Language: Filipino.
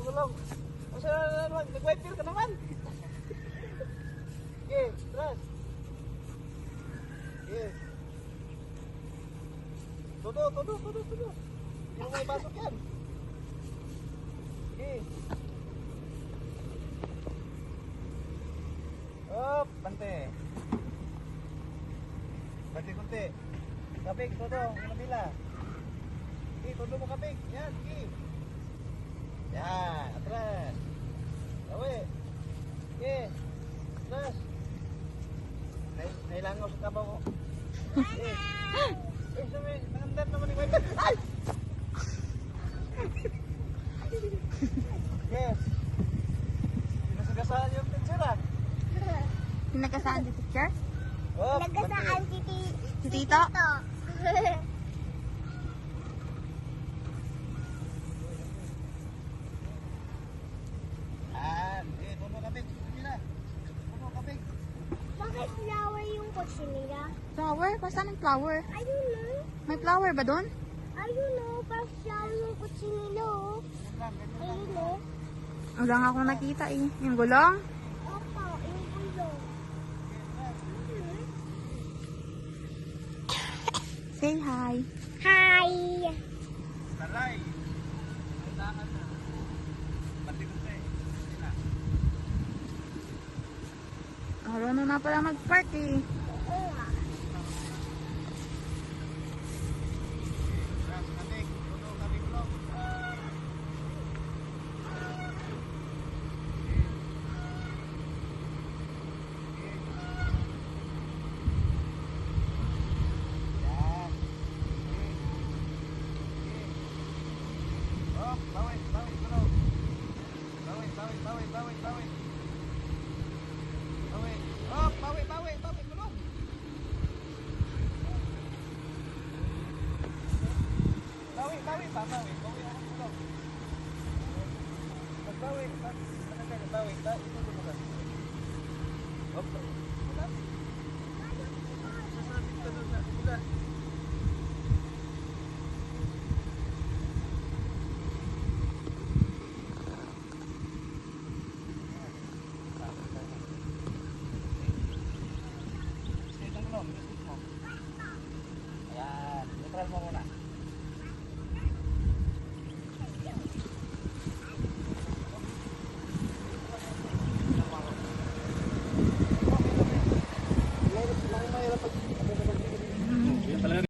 Tulog-tulog. O siya na naman, nag-wiper ka naman. Okay, trust. Okay. Todo, todo, todo, todo. Hindi mo may basok yan. Okay. Up, bante. Kunti-kunti. Kapig, todo, kapila. Okay, todo mo kapig. Yan, okay. Yan, atras. Awe. Okay. Atras. Nay, nailangaw sa tabaw ko. Okay. Eh, sabi, nangandan naman ni Wife. Ay! Yes. Pinasagasaan yung picture ah. Pinagkasaan si teacher? Oh, Nagasaan bante. si Tito. Si Tito? Ah, eh, puno kapig. Sige na. Puno kapig. Flower yung kotse nila? Flower? Basta ng flower? I don't know. May flower ba doon? I don't know. Parang flower yung kotse nila oh. Lang. don't know. Wala nga akong nakita eh. Yung gulong? Opo, yung gulong. Say hi. Hi! Talay. Kailangan na. Bante kunti. Sige na. Marunong na pala mag-park eh. Oo nga. Ras, kapig. Puno kapig puno. Bawit, Ayan, neutral mo muna.